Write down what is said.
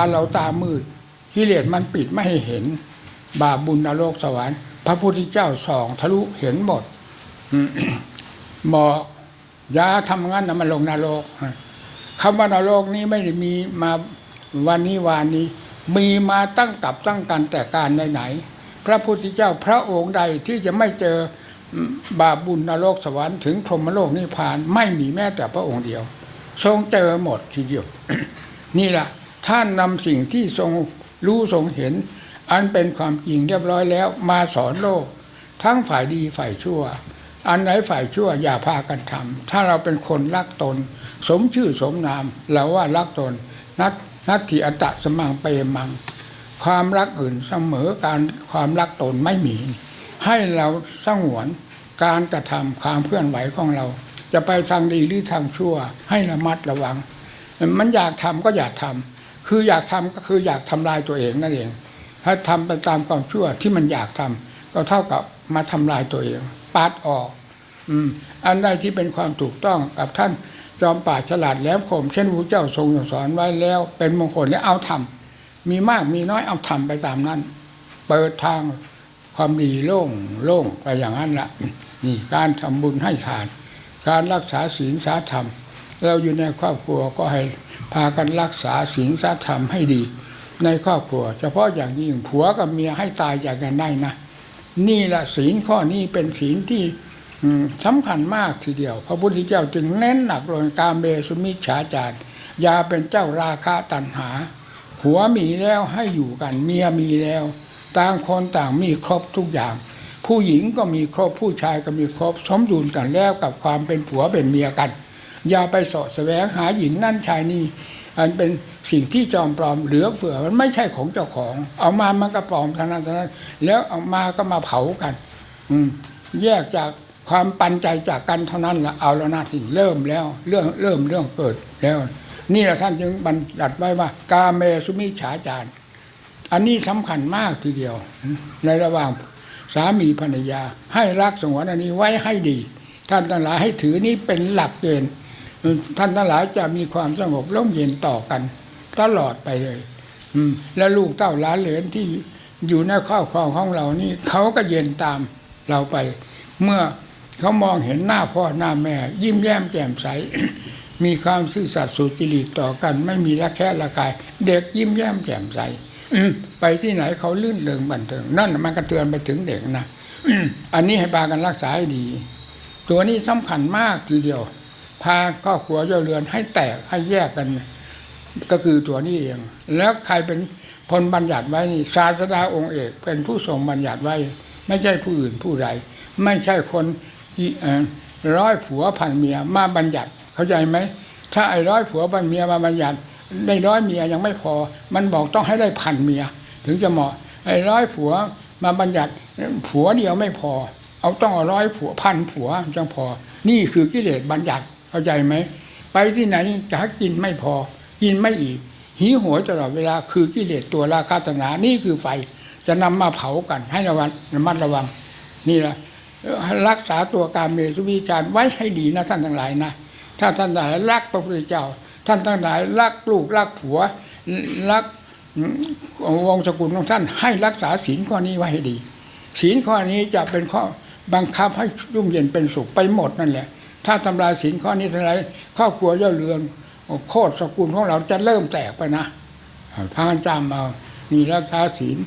าเราตามืดกิเลสมันปิดไม่ให้เห็น บาปบุญนรกสวรรค์ พระพุทธเจ้าส่องทะลุเห็นหมดอืมบอกยาทำงั้นนะมันลงนรกคำว่านรกนี้ไม่ได้มีมาวันนี้วานนี้ มีมาตั้งกับตั้งกันแต่การไหนๆพระพุทธเจ้าพระองค์ใดที่จะไม่เจอบาปบุญนรกสวรรค์ถึงพรหมโลกนิพพาน ไม่มีแม้แต่พระองค์เดียว ทรงเจอหมดทีเดียว นี่แหละ ท่านนำสิ่งที่ทรงรู้ทรงเห็น อันเป็นความจริงเรียบร้อยแล้ว มาสอนโลก ทั้งฝ่ายดีฝ่ายชั่ว อันไหนฝ่ายชั่วอย่าพากันทำถ้าเราเป็นคนรักตน สมชื่อสมนามเราว่ารักตน นักนัตถิอัตตะสมังเปมัง ความรักอื่นเสมอการความรักตนไม่มี ให้เราสงวนการกระทำความเคลื่อนไหวของเรา จะไปทางดีหรือทางชั่ว ให้ระมัดระวัง มันอยากทำก็อยากทำ คืออยากทำก็คืออยากทำลายตัวเองนั่นเอง ถ้าทำไปตามความชั่วที่มันอยากทำก็เท่ากับมาทำลายตัวเองปัดออก อืม อันใดที่เป็นความถูกต้องกับท่านจอมป่าฉลาดแหล้วคมเช่นพระเจ้าทรงสอนไว้แล้ว เป็นมงคลแล้วเอาทำมีมากมีน้อยเอาทำไปตามนั้น เปิดทางความดีโล่งโล่งไปอย่างนั้นละนี่การทำบุญให้ทาน การรักษาศีลสาธรรม เราอยู่ในครอบครัวก็ให้ พากันรักษาศีลสาธรรมให้ดี ในครอบครัว เฉพาะอย่างยิ่งผัวกับเมียให้ตายจากกันได้นะนี่แหละศีลข้อนี้เป็นศีลที่สำคัญมากทีเดียว พระพุทธเจ้าจึงเน้นหนักลงการเมสุมิฉาจารยาเป็นเจ้าราคะตัณหาผัวมีแล้วให้อยู่กันเมียมีแล้ว ต่างคนต่างมีครบทุกอย่าง ผู้หญิงก็มีครบผู้ชายก็มีครบสมดุลกันแล้วกับความเป็นผัวเป็นเมียกัน อย่าไปสาะแสวงหาหญิงนั่นชายนี่อันเป็นสิ่งที่จอมปลอมเหลือเฟือมันไม่ใช่ของเจ้าของ เอามามันก็ปลอมทั้งนั้นทั้งนั้นแล้วเอามาก็มาเผากัน อืม แยกจากความปันใจจากกันเท่านั้นละเอาแล้วนะที่เริ่มแล้ว เรื่องเริ่มเรื่องเกิดแล้ว นี่แหละท่านจึงบัญญัติไว้ว่า กาเมสุมิฉาจารอันนี้สำคัญมากทีเดียว ในระหว่างสามีภรรยา ให้รักสงวนอันนี้ไว้ให้ดี ท่านทั้งหลายให้ถือนี้เป็นหลักเกณฑ์ ท่านทั้งหลายจะมีความสงบร่มเย็นต่อกัน ตลอดไปเลยอืมและลูกเต้าหลานเหลนที่อยู่ในครอบครองของเรานี่เขาก็เย็นตามเราไป เมื่อเขามองเห็นหน้าพ่อหน้าแม่ ยิ้มแย้มแจ่มใส มีความซื่อสัตย์สุจริตต่อกัน ไม่มีละแคะละกาย เด็กยิ้มแย้มแจ่มใสไปที่ไหนเขาลื่นเริงบันเทิงนั่นมันกระเทือนไปถึงเด็กนะอันนี้ให้พากันรักษาให้ดี ตัวนี้สำคัญมากทีเดียว พาครอบครัวเจ้าเรือนให้แตกให้แยกกัน ก็คือตัวนี้เอง แล้วใครเป็นพลบัญญัติไว้นี่ศาสดาองค์เอกเป็นผู้ทรงบัญญัติไว้ ไม่ใช่ผู้อื่นผู้ใด ไม่ใช่คนที่ร้อยผัวพันเมียมาบัญญัติเข้าใจไหมถ้าไอ้ร้อยผัวพันเมียมาบัญญัติได้ร้อยเมียยังไม่พอ มันบอกต้องให้ได้พันเมีย ถึงจะเหมาะไอ้ร้อยผัวมาบัญญัติผัวเดียวไม่พอ เอาต้องเอาร้อยผัวพันผัวจังพอ นี่คือกิเลสบัญญัติ เข้าใจไหม ไปที่ไหนจะหากินไม่พอ กินไม่อีก หิวโหยตลอดเวลาคือกิเลสตัวราคาตนานี่คือไฟ จะนำมาเผากันให้ระวังระมัดระวัง นี่แหละรักษาตัวการเมสุวิจารไว้ให้ดีนะท่านทั้งหลายนะถ้าท่านทั้งหลายรักพระพุทธเจ้า ท่านทั้งหลายรักลูกรักผัวรักวงศกุลของท่านให้รักษาศีลข้อนี้ไว้ให้ดี ศีลข้อนี้จะเป็นข้อบังคับให้ยุ่มเย็นเป็นสุขไปหมดนั่นแหละ ถ้าทำลายศีลข้อนี้ทำลายครอบครัวย่อเรือนโคตรสกุลของเราจะเริ่มแตกไปนะพานจำเอานี่รักษาศีล